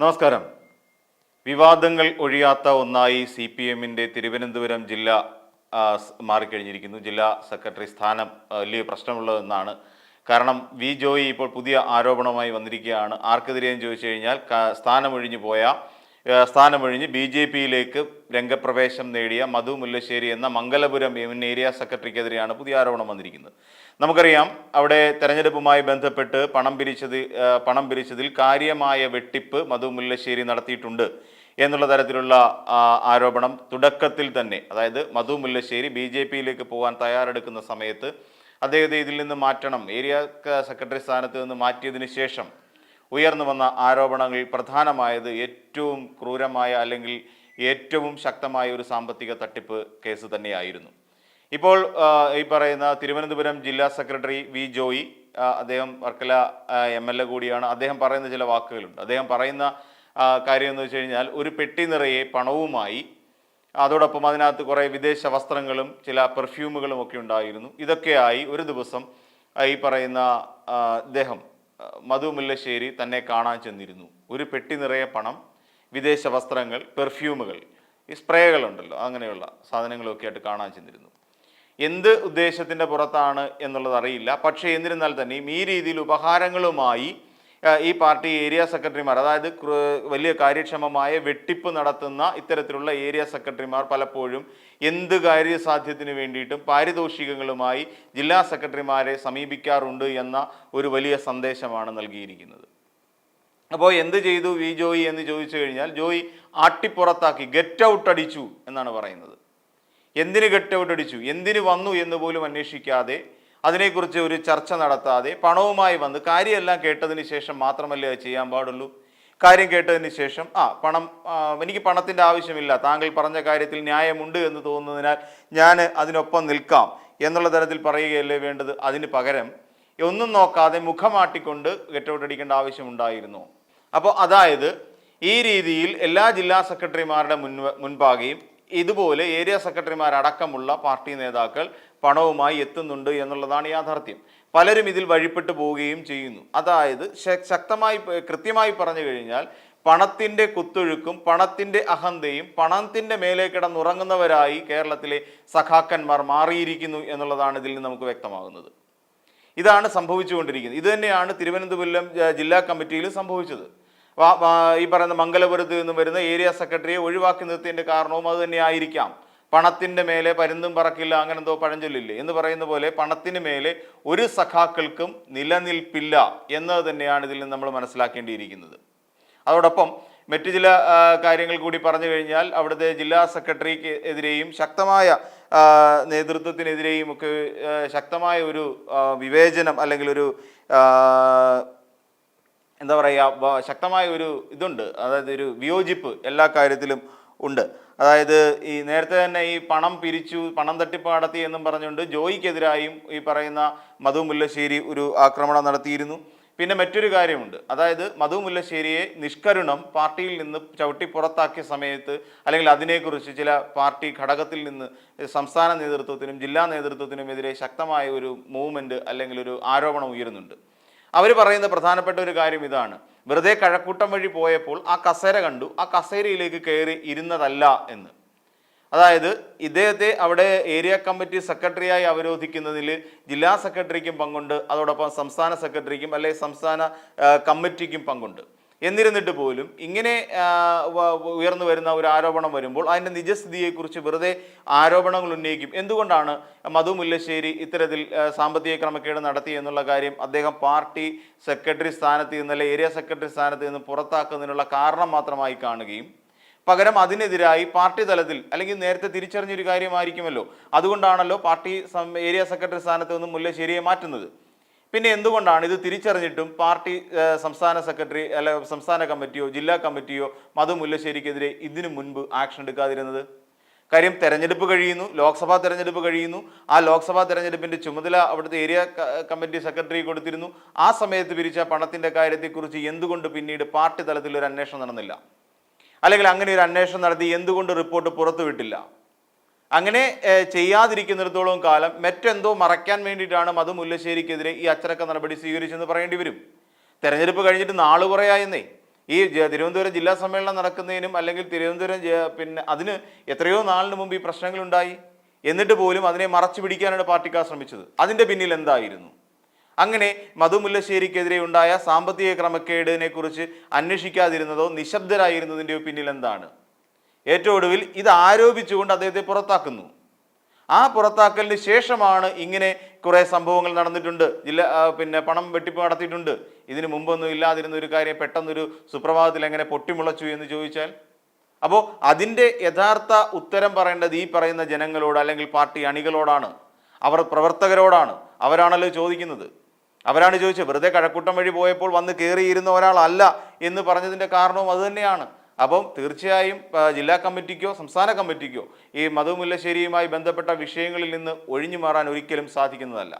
നമസ്കാരം. വിവാദങ്ങൾ ഒഴിയാത്ത ഒന്നായി സി പി എമ്മിന്റെ തിരുവനന്തപുരം ജില്ല മാറിക്കഴിഞ്ഞിരിക്കുന്നു. ജില്ലാ സെക്രട്ടറി സ്ഥാനം വലിയ പ്രശ്നമുള്ളതെന്നാണ് കാരണം വി. ജോയി ഇപ്പോൾ പുതിയ ആരോപണമായി വന്നിരിക്കുകയാണ്. ആർക്കെതിരെയെന്ന് ചോദിച്ചു കഴിഞ്ഞാൽ സ്ഥാനം സ്ഥാനമൊഴിഞ്ഞു പോയ സ്ഥാനമൊഴിഞ്ഞ് ബി ജെ പിയിലേക്ക് രംഗപ്രവേശം നേടിയ മധു മുല്ലശ്ശേരി എന്ന മംഗലപുരം എം ഏരിയ സെക്രട്ടറിക്കെതിരെയാണ് പുതിയ ആരോപണം വന്നിരിക്കുന്നത്. നമുക്കറിയാം അവിടെ തെരഞ്ഞെടുപ്പുമായി ബന്ധപ്പെട്ട് പണം പിരിച്ചത് പണം പിരിച്ചതിൽ കാര്യമായ വെട്ടിപ്പ് മധു മുല്ലശ്ശേരി നടത്തിയിട്ടുണ്ട് എന്നുള്ള തരത്തിലുള്ള ആരോപണം തുടക്കത്തിൽ തന്നെ അതായത് മധു മുല്ലശ്ശേരി ബി ജെ പിയിലേക്ക് പോകാൻ തയ്യാറെടുക്കുന്ന സമയത്ത് അദ്ദേഹത്തെ ഇതിൽ നിന്ന് മാറ്റണം ഏരിയ സെക്രട്ടറി സ്ഥാനത്ത് നിന്ന് മാറ്റിയതിന് ശേഷം ഉയർന്നു വന്ന ആരോപണങ്ങളിൽ പ്രധാനമായത് ഏറ്റവും ക്രൂരമായ അല്ലെങ്കിൽ ഏറ്റവും ശക്തമായ ഒരു സാമ്പത്തിക തട്ടിപ്പ് കേസ് തന്നെയായിരുന്നു. ഇപ്പോൾ ഈ പറയുന്ന തിരുവനന്തപുരം ജില്ലാ സെക്രട്ടറി വി ജോയി അദ്ദേഹം വർക്കല എം എൽ എ കൂടിയാണ്. അദ്ദേഹം പറയുന്ന ചില വാക്കുകളുണ്ട്. അദ്ദേഹം പറയുന്ന കാര്യം എന്ന് വെച്ച് കഴിഞ്ഞാൽ ഒരു പെട്ടി നിറയെ പണവുമായി അതോടൊപ്പം അതിനകത്ത് കുറേ വിദേശ വസ്ത്രങ്ങളും ചില പെർഫ്യൂമുകളും ഒക്കെ ഉണ്ടായിരുന്നു. ഇതൊക്കെയായി ഒരു ദിവസം ഈ പറയുന്ന ഇദ്ദേഹം മധു മുല്ലശ്ശേരി തന്നെ കാണാൻ ചെന്നിരുന്നു. ഒരു പെട്ടി നിറയെ പണം വിദേശ വസ്ത്രങ്ങൾ പെർഫ്യൂമുകൾ ഈ സ്പ്രേകളുണ്ടല്ലോ അങ്ങനെയുള്ള സാധനങ്ങളൊക്കെ ആയിട്ട് കാണാൻ ചെന്നിരുന്നു. എന്ത് ഉദ്ദേശത്തിന്റെ പുറത്താണ് എന്നുള്ളത് അറിയില്ല. പക്ഷേ എന്നിരുന്നാൽ തന്നെയും ഈ രീതിയിൽ ഉപഹാരങ്ങളുമായി ഈ പാർട്ടി ഏരിയ സെക്രട്ടറിമാർ അതായത് വലിയ കാര്യക്ഷമമായ വെട്ടിപ്പ് നടത്തുന്ന ഇത്തരത്തിലുള്ള ഏരിയ സെക്രട്ടറിമാർ പലപ്പോഴും എന്ത് കാര്യസാധ്യത്തിന് വേണ്ടിയിട്ടും പാരിതോഷികങ്ങളുമായി ജില്ലാ സെക്രട്ടറിമാരെ സമീപിക്കാറുണ്ട് എന്ന ഒരു വലിയ സന്ദേശമാണ് നൽകിയിരിക്കുന്നത്. അപ്പോൾ എന്ത് ചെയ്തു വി ജോയി എന്ന് ചോദിച്ചു കഴിഞ്ഞാൽ ജോയി ആട്ടിപ്പുറത്താക്കി ഗെറ്റ് ഔട്ട് അടിച്ചു എന്നാണ് പറയുന്നത്. എന്തിന് ഗെറ്റ് ഔട്ട് അടിച്ചു? എന്തിന് വന്നു എന്ന് പോലും അന്വേഷിക്കാതെ അതിനെക്കുറിച്ച് ഒരു ചർച്ച നടത്താതെ പണവുമായി വന്ന് കാര്യമെല്ലാം കേട്ടതിന് ശേഷം മാത്രമല്ലേ അത് ചെയ്യാൻ പാടുള്ളൂ? കാര്യം കേട്ടതിന് ശേഷം ആ പണം എനിക്ക് പണത്തിന്റെ ആവശ്യമില്ല. താങ്കൾ പറഞ്ഞ കാര്യത്തിൽ ന്യായമുണ്ട് എന്ന് തോന്നുന്നതിനാൽ ഞാൻ അതിനൊപ്പം നിൽക്കാം എന്നുള്ള തരത്തിൽ പറയുകയല്ലേ വേണ്ടത്. അതിന് പകരം ഒന്നും നോക്കാതെ മുഖമാട്ടിക്കൊണ്ട് ഗെറ്റ് ഔട്ട് അടിക്കേണ്ട ആവശ്യമുണ്ടായിരുന്നു. അപ്പോൾ അതായത് ഈ രീതിയിൽ എല്ലാ ജില്ലാ സെക്രട്ടറിമാരുടെ മുൻ മുൻപാകെയും ഇതുപോലെ ഏരിയ സെക്രട്ടറിമാരടക്കമുള്ള പാർട്ടി നേതാക്കൾ പണവുമായി എത്തുന്നുണ്ട് എന്നുള്ളതാണ് യാഥാർത്ഥ്യം. പലരും ഇതിൽ വഴിപ്പെട്ടു പോവുകയും ചെയ്യുന്നു. അതായത് ശക്തമായി കൃത്യമായി പറഞ്ഞു കഴിഞ്ഞാൽ പണത്തിന്റെ കുത്തൊഴുക്കും പണത്തിന്റെ അഹന്തയും പണത്തിന്റെ മേലെ കിടന്നുറങ്ങുന്നവരായി കേരളത്തിലെ സഖാക്കന്മാർ മാറിയിരിക്കുന്നു എന്നുള്ളതാണ് ഇതിൽ നിന്ന് നമുക്ക് വ്യക്തമാകുന്നത്. ഇതാണ് സംഭവിച്ചുകൊണ്ടിരിക്കുന്നത്. ഇതുതന്നെയാണ് തിരുവനന്തപുരം ജില്ലാ കമ്മിറ്റിയിൽ സംഭവിച്ചത്. ഈ പറയുന്ന മംഗലപുരത്ത് നിന്നും വരുന്ന ഏരിയ സെക്രട്ടറിയെ ഒഴിവാക്കി നിർത്തിയതിന്റെ കാരണവും അത് തന്നെ ആയിരിക്കാം. പണത്തിന്റെ മേലെ പരുന്തും പറക്കില്ല അങ്ങനെ എന്തോ പഴഞ്ചൊല്ലില്ലേ? എന്ന് പറയുന്ന പോലെ പണത്തിന് മേലെ ഒരു സഖാക്കൾക്കും നിലനിൽപ്പില്ല എന്നത് തന്നെയാണ് ഇതിൽ നിന്ന് നമ്മൾ മനസ്സിലാക്കേണ്ടിയിരിക്കുന്നത്. അതോടൊപ്പം മറ്റു ചില കാര്യങ്ങൾ കൂടി പറഞ്ഞു കഴിഞ്ഞാൽ അവിടുത്തെ ജില്ലാ സെക്രട്ടറിക്ക് എതിരെയും ശക്തമായ നേതൃത്വത്തിനെതിരെയും ഒക്കെ ശക്തമായ ഒരു വിവേചനം അല്ലെങ്കിൽ ഒരു എന്താ പറയുക ശക്തമായ ഒരു ഇതുണ്ട്. അതായത് ഒരു വിയോജിപ്പ് എല്ലാ കാര്യത്തിലും ഉണ്ട്. അതായത് ഈ നേരത്തെ തന്നെ ഈ പണം പിരിച്ചു പണം തട്ടിപ്പ് നടത്തി എന്നും പറഞ്ഞുകൊണ്ട് ജോയിക്കെതിരായും ഈ പറയുന്ന മധു മുല്ലശ്ശേരി ഒരു ആക്രമണം നടത്തിയിരുന്നു. പിന്നെ മറ്റൊരു കാര്യമുണ്ട്. അതായത് മധു മുല്ലശ്ശേരിയെ നിഷ്കരുണം പാർട്ടിയിൽ നിന്ന് ചവിട്ടി പുറത്താക്കിയ സമയത്ത് അല്ലെങ്കിൽ അതിനെക്കുറിച്ച് ചില പാർട്ടി ഘടകത്തിൽ നിന്ന് സംസ്ഥാന നേതൃത്വത്തിനും ജില്ലാ നേതൃത്വത്തിനും എതിരെ ശക്തമായ ഒരു മൂവ്മെന്റ് അല്ലെങ്കിൽ ഒരു ആരോപണം ഉയരുന്നുണ്ട്. അവർ പറയുന്ന പ്രധാനപ്പെട്ട ഒരു കാര്യം ഇതാണ്. വെറുതെ കഴക്കൂട്ടം വഴി പോയപ്പോൾ ആ കസേര കണ്ടു. ആ കസേരയിലേക്ക് കയറി ഇരുന്നതല്ല എന്ന്. അതായത് ഇദ്ദേഹത്തെ അവിടെ ഏരിയ കമ്മിറ്റി സെക്രട്ടറിയായി അവരോധിക്കുന്നതിൽ ജില്ലാ സെക്രട്ടറിക്കും പങ്കുണ്ട് അതോടൊപ്പം സംസ്ഥാന സെക്രട്ടറിക്കും അല്ലെങ്കിൽ സംസ്ഥാന കമ്മിറ്റിക്കും പങ്കുണ്ട്. എന്നിരുന്നിട്ട് പോലും ഇങ്ങനെ ഉയർന്നു വരുന്ന ഒരു ആരോപണം വരുമ്പോൾ അതിന്റെ നിജസ്ഥിതിയെക്കുറിച്ച് വെറുതെ ആരോപണങ്ങൾ ഉന്നയിക്കും. എന്തുകൊണ്ടാണ് മധു മുല്ലശ്ശേരി ഇത്തരത്തിൽ സാമ്പത്തിക ക്രമക്കേട് നടത്തി എന്നുള്ള കാര്യം അദ്ദേഹം പാർട്ടി സെക്രട്ടറി സ്ഥാനത്ത് നിന്ന് അല്ലെങ്കിൽ ഏരിയ സെക്രട്ടറി സ്ഥാനത്ത് നിന്ന് പുറത്താക്കുന്നതിനുള്ള കാരണം മാത്രമായി കാണുകയും പകരം അതിനെതിരായി പാർട്ടി തലത്തിൽ അല്ലെങ്കിൽ നേരത്തെ തിരിച്ചറിഞ്ഞൊരു കാര്യമായിരിക്കുമല്ലോ. അതുകൊണ്ടാണല്ലോ പാർട്ടി ഏരിയ സെക്രട്ടറി സ്ഥാനത്ത് നിന്ന് മുല്ലശ്ശേരിയെ മാറ്റുന്നത്. പിന്നെ എന്തുകൊണ്ടാണ് ഇത് തിരിച്ചറിഞ്ഞിട്ടും പാർട്ടി സംസ്ഥാന സെക്രട്ടറി അല്ലെ സംസ്ഥാന കമ്മിറ്റിയോ ജില്ലാ കമ്മിറ്റിയോ മധു മുല്ലശ്ശേരിക്കെതിരെ ഇതിനു മുൻപ് ആക്ഷൻ എടുക്കാതിരുന്നത്? കാര്യം തെരഞ്ഞെടുപ്പ് കഴിയുന്നു ലോക്സഭാ തെരഞ്ഞെടുപ്പ് കഴിയുന്നു. ആ ലോക്സഭാ തെരഞ്ഞെടുപ്പിന്റെ ചുമതല അവിടുത്തെ ഏരിയ കമ്മിറ്റി സെക്രട്ടറി കൊടുത്തിരുന്നു. ആ സമയത്ത് പിരിച്ച പണത്തിന്റെ കാര്യത്തെക്കുറിച്ച് എന്തുകൊണ്ട് പിന്നീട് പാർട്ടി തലത്തിൽ ഒരു അന്വേഷണം നടന്നില്ല? അല്ലെങ്കിൽ അങ്ങനെ ഒരു അന്വേഷണം നടത്തി എന്തുകൊണ്ട് റിപ്പോർട്ട് പുറത്തുവിട്ടില്ല? അങ്ങനെ ചെയ്യാതിരിക്കുന്നിടത്തോളം കാലം മറ്റെന്തോ മറയ്ക്കാൻ വേണ്ടിയിട്ടാണ് മധു മുല്ലശ്ശേരിക്കെതിരെ ഈ അച്ചടക്ക നടപടി സ്വീകരിച്ചെന്ന് പറയേണ്ടി വരും. തെരഞ്ഞെടുപ്പ് കഴിഞ്ഞിട്ട് നാളു കുറയായെന്നേ. ഈ തിരുവനന്തപുരം ജില്ലാ സമ്മേളനം നടക്കുന്നതിനും അല്ലെങ്കിൽ തിരുവനന്തപുരം പിന്നെ അതിന് എത്രയോ നാളിന് മുമ്പ് ഈ പ്രശ്നങ്ങളുണ്ടായി. എന്നിട്ട് പോലും അതിനെ മറച്ചു പിടിക്കാനാണ് പാർട്ടിക്കാർ ശ്രമിച്ചത്. അതിന്റെ പിന്നിൽ എന്തായിരുന്നു? അങ്ങനെ മധു മുല്ലശ്ശേരിക്കെതിരെ ഉണ്ടായ സാമ്പത്തിക ക്രമക്കേടിനെക്കുറിച്ച് അന്വേഷിക്കാതിരുന്നതോ നിശബ്ദരായിരുന്നതിന്റെയോ പിന്നിൽ എന്താണ്? ഏറ്റവും ഒടുവിൽ ഇത് ആരോപിച്ചുകൊണ്ട് അദ്ദേഹത്തെ പുറത്താക്കുന്നു. ആ പുറത്താക്കലിന് ശേഷമാണ് ഇങ്ങനെ കുറേ സംഭവങ്ങൾ നടന്നിട്ടുണ്ട്. ജില്ല പിന്നെ പണം വെട്ടിപ്പ് നടത്തിയിട്ടുണ്ട്. ഇതിന് മുമ്പൊന്നും ഇല്ലാതിരുന്ന ഒരു കാര്യം പെട്ടെന്നൊരു സുപ്രഭാതത്തിൽ എങ്ങനെ പൊട്ടിമുളച്ചു എന്ന് ചോദിച്ചാൽ അപ്പോൾ അതിന്റെ യഥാർത്ഥ ഉത്തരം പറയേണ്ടത് ഈ പറയുന്ന ജനങ്ങളോട് അല്ലെങ്കിൽ പാർട്ടി അണികളോടാണ്. അവർ പ്രവർത്തകരോടാണ്. അവരാണല്ലോ ചോദിക്കുന്നത്. അവരാണ് ചോദിച്ചത് വെറുതെ കഴക്കൂട്ടം വഴി പോയപ്പോൾ വന്ന് കയറിയിരുന്ന ഒരാളല്ല എന്ന് പറഞ്ഞതിന്റെ കാരണവും അതുതന്നെയാണ് അപ്പം തീർച്ചയായും ജില്ലാ കമ്മിറ്റിക്കോ സംസ്ഥാന കമ്മിറ്റിക്കോ ഈ മധു മുല്ലശ്ശേരിയുമായി ബന്ധപ്പെട്ട വിഷയങ്ങളിൽ നിന്ന് ഒഴിഞ്ഞു മാറാൻ ഒരിക്കലും സാധിക്കുന്നതല്ല.